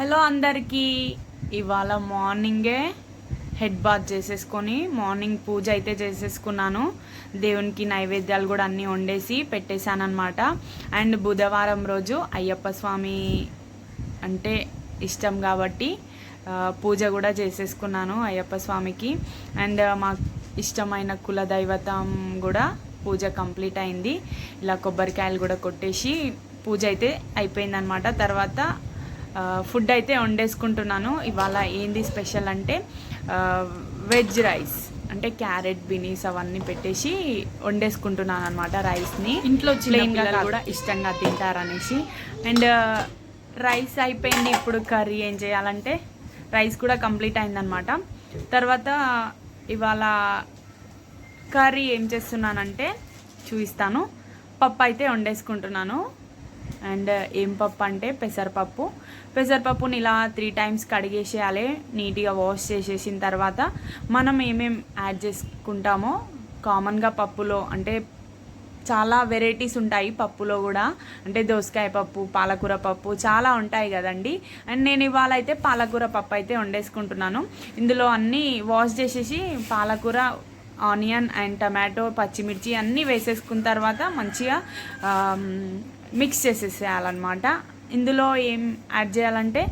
Hello అందరికీ. ఇవాళ మార్నింగే హెడ్ బాత్ చేసేసుకొని మార్నింగ్ పూజ అయితే చేసేసుకున్నాను. దేవునికి నైవేద్యాలు కూడా అన్నీ వండేసి పెట్టేశానమాట అండ్ బుధవారం రోజు అయ్యప్ప స్వామి అంటే ఇష్టం కాబట్టి పూజ కూడా చేసేసుకున్నాను అయ్యప్ప స్వామికి. అండ్ మా ఇష్టమైన కుల దైవతం కూడా పూజ కంప్లీట్ అయింది. ఇలా కొబ్బరికాయలు కూడా కొట్టేసి పూజ అయితే అయిపోయిందనమాట తర్వాత ఫుడ్ అయితే వండేసుకుంటున్నాను. ఇవాళ ఏంది స్పెషల్ అంటే వెజ్ రైస్ అంటే క్యారెట్ బినీస్ అవన్నీ పెట్టేసి వండేసుకుంటున్నాను అనమాట రైస్ని ఇంట్లో చిన్న కూడా ఇష్టంగా తింటారనేసి. అండ్ రైస్ అయిపోయింది ఇప్పుడు కర్రీ ఏం చేయాలంటే రైస్ కూడా కంప్లీట్ అయిందనమాట తర్వాత ఇవాళ కర్రీ ఏం చేస్తున్నానంటే చూపిస్తాను. పప్పు అయితే వండేసుకుంటున్నాను. అండ్ ఏం పప్పు అంటే పెసరపప్పు. పెసరపప్పుని ఇలా త్రీ టైమ్స్ కడిగేసేయాలి నీట్గా వాష్ చేసేసిన తర్వాత మనం ఏమేం యాడ్ చేసుకుంటామో కామన్గా పప్పులో అంటే చాలా వెరైటీస్ ఉంటాయి పప్పులో కూడా. అంటే దోసకాయ పప్పు పాలకూర పప్పు చాలా ఉంటాయి కదండి. అండ్ నేను ఇవాళ అయితే పాలకూర పప్పు అయితే వండేసుకుంటున్నాను. ఇందులో అన్నీ వాష్ చేసేసి పాలకూర ఆనియన్ అండ్ టమాటో పచ్చిమిర్చి అన్నీ వేసేసుకున్న తర్వాత మంచిగా మిక్స్ చేసేసేయాలన్నమాట. ఇందులో ఏం యాడ్ చేయాలంటే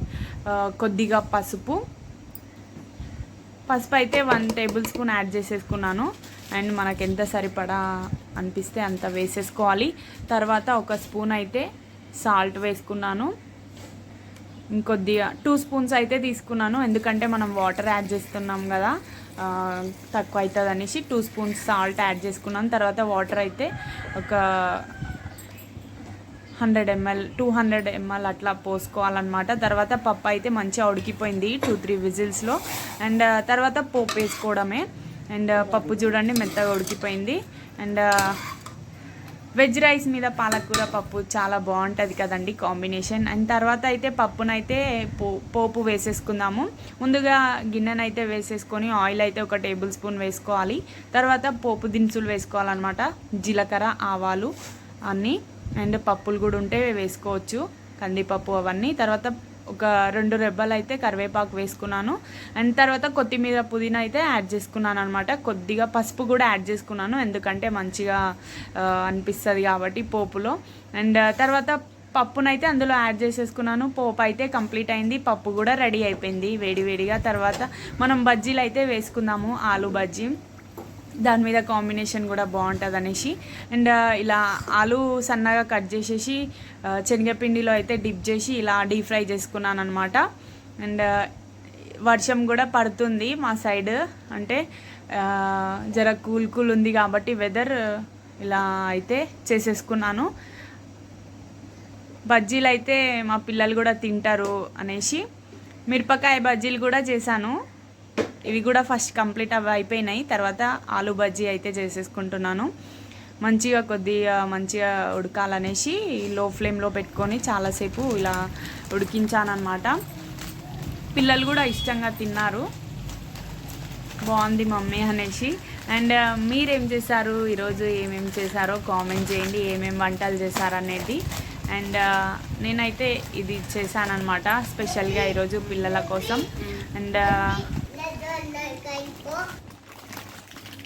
కొద్దిగా పసుపు. పసుపు అయితే వన్ టేబుల్ స్పూన్ యాడ్ చేసేసుకున్నాను. అండ్ మనకు ఎంత సరిపడా అనిపిస్తే అంత వేసేసుకోవాలి. తర్వాత ఒక స్పూన్ అయితే సాల్ట్ వేసుకున్నాను. ఇంకొద్దిగా టూ స్పూన్స్ అయితే తీసుకున్నాను. ఎందుకంటే మనం వాటర్ యాడ్ చేస్తున్నాం కదా తక్కువ అవుతుంది అనేసి టూ స్పూన్స్ సాల్ట్ యాడ్ చేసుకున్నాను. తర్వాత వాటర్ అయితే ఒక hundred ML two hundred ML అట్లా పోసుకోవాలన్నమాట. తర్వాత పప్పు అయితే మంచిగా ఉడికిపోయింది టూ త్రీ విజిల్స్లో. అండ్ తర్వాత పోపు వేసుకోవడమే. అండ్ పప్పు చూడండి మెత్తగా ఉడికిపోయింది. అండ్ వెజ్ రైస్ మీద పాలకూర పప్పు చాలా బాగుంటుంది కదండి కాంబినేషన్. అండ్ తర్వాత అయితే పప్పునైతే పో పోపు వేసేసుకుందాము. ముందుగా గిన్నెనైతే వేసేసుకొని ఆయిల్ అయితే ఒక టేబుల్ స్పూన్ వేసుకోవాలి. తర్వాత పోపు దినుసులు వేసుకోవాలన్నమాట. జీలకర్ర ఆవాలు అన్నీ. అండ్ పప్పులు కూడా ఉంటే వేసుకోవచ్చు కందిపప్పు అవన్నీ. తర్వాత ఒక రెండు రెబ్బలు అయితే కరివేపాకు వేసుకున్నాను. అండ్ తర్వాత కొత్తిమీర పుదీనా అయితే యాడ్ చేసుకున్నాను అనమాట కొద్దిగా పసుపు కూడా యాడ్ చేసుకున్నాను ఎందుకంటే మంచిగా అనిపిస్తుంది కాబట్టి పోపులో. అండ్ తర్వాత పప్పునైతే అందులో యాడ్ చేసేసుకున్నాను. పోపు అయితే కంప్లీట్ అయింది పప్పు కూడా రెడీ అయిపోయింది వేడివేడిగా తర్వాత మనం బజ్జీలు అయితే వేసుకుందాము ఆలు బజ్జీ. దాని మీద కాంబినేషన్ కూడా బాగుంటుంది అనేసి అండ్ ఇలా ఆలు సన్నగా కట్ చేసేసి శనగపిండిలో అయితే డిప్ చేసి ఇలా డీప్ ఫ్రై చేసుకున్నాను అనమాట అండ్ వర్షం కూడా పడుతుంది మా సైడ్. అంటే జర కూల్ కూల్ ఉంది కాబట్టి వెదర్ ఇలా అయితే చేసేసుకున్నాను. బజ్జీలు అయితే మా పిల్లలు కూడా తింటారు అనేసి మిరపకాయ బజ్జీలు కూడా చేశాను. ఇవి కూడా ఫస్ట్ కంప్లీట్ అవి అయిపోయినాయి. తర్వాత ఆలు బజ్జీ అయితే చేసేసుకుంటున్నాను. మంచిగా కొద్దిగా మంచిగా ఉడకాలనేసి లో ఫ్లేమ్లో పెట్టుకొని చాలాసేపు ఇలా ఉడికించానమాట పిల్లలు కూడా ఇష్టంగా తిన్నారు. బాగుంది మమ్మీ అనేసి. అండ్ మీరేం చేశారు? ఈరోజు ఏమేమి చేశారో కామెంట్ చేయండి. ఏమేమి వంటలు చేశారనేది. అండ్ నేనైతే ఇది చేశానన్నమాట. స్పెషల్గా ఈరోజు పిల్లల కోసం. అండ్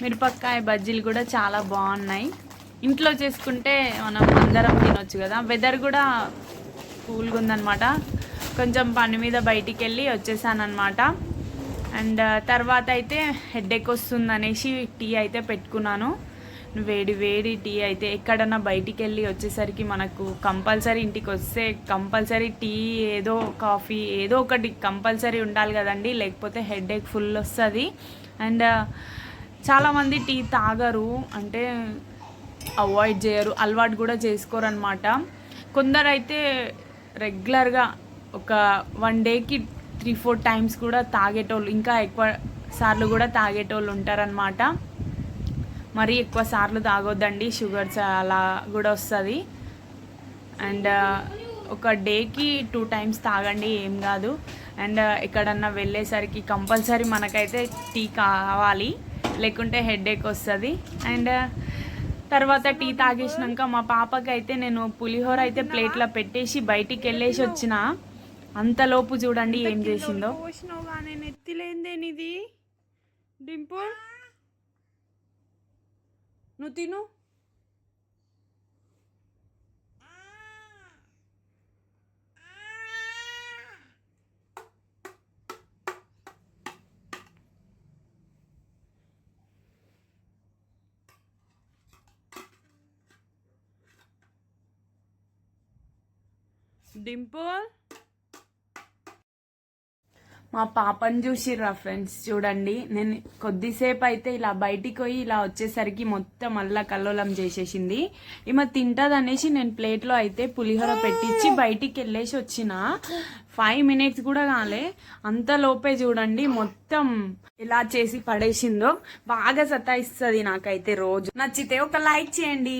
మిరపకాయ బజ్జీలు కూడా చాలా బాగున్నాయి. ఇంట్లో చేసుకుంటే మనం అందరం తినొచ్చు కదా. వెదర్ కూడా కూల్గా ఉందన్నమాట. కొంచెం పని మీద బయటికి వెళ్ళి వచ్చేసానమాట అండ్ uh, తర్వాత అయితే హెడ్ఏక్ వస్తుంది అనేసి టీ అయితే పెట్టుకున్నాను. వేడి వేడి టీ అయితే ఎక్కడన్నా బయటికి వెళ్ళి వచ్చేసరికి మనకు కంపల్సరీ ఇంటికి వస్తే కంపల్సరీ టీ ఏదో కాఫీ ఏదో ఒకటి కంపల్సరీ ఉండాలి కదండి. లేకపోతే హెడేక్ ఫుల్ వస్తుంది. అండ్ uh, చాలామంది టీ తాగరు అంటే అవాయిడ్ చేయరు అలవాటు కూడా చేసుకోరు అనమాట కొందరైతే రెగ్యులర్గా ఒక వన్ డేకి త్రీ ఫోర్ టైమ్స్ కూడా తాగేటోళ్ళు ఇంకా ఎక్కువ సార్లు కూడా తాగేటోళ్ళు ఉంటారనమాట మరీ ఎక్కువ సార్లు తాగొద్దండి షుగర్స్ అలా కూడా వస్తుంది. అండ్ ఒక డేకి టూ టైమ్స్ తాగండి ఏం కాదు. అండ్ ఎక్కడన్నా వెళ్ళేసరికి కంపల్సరీ మనకైతే టీ కావాలి. లేకుంటే హెడేక్ వస్తుంది. అండ్ తర్వాత టీ తాగేసినాక మా పాపకి అయితే నేను పులిహోర అయితే ప్లేట్లో పెట్టేసి బయటికి వెళ్ళేసి వచ్చిన. అంతలోపు చూడండి ఏం చేసిందో. డింపుల్. నువ్వు తిను. డింపుల్ మా పాపని చూసిర్రా ఫ్రెండ్స్ చూడండి. నేను కొద్దిసేపు అయితే ఇలా బయటికి పోయి ఇలా వచ్చేసరికి మొత్తం అల్లా కల్లోలం చేసేసింది. ఈమె తింటది అనేసి నేను ప్లేట్లో అయితే పులిహోర పెట్టించి బయటికి వెళ్ళేసి వచ్చిన. ఫైవ్ మినిట్స్ కూడా కాలే. అంత లోపే చూడండి మొత్తం ఎలా చేసి పడేసిందో బాగా సతాయిస్తుంది నాకైతే రోజు. నచ్చితే ఒక లైక్ చేయండి.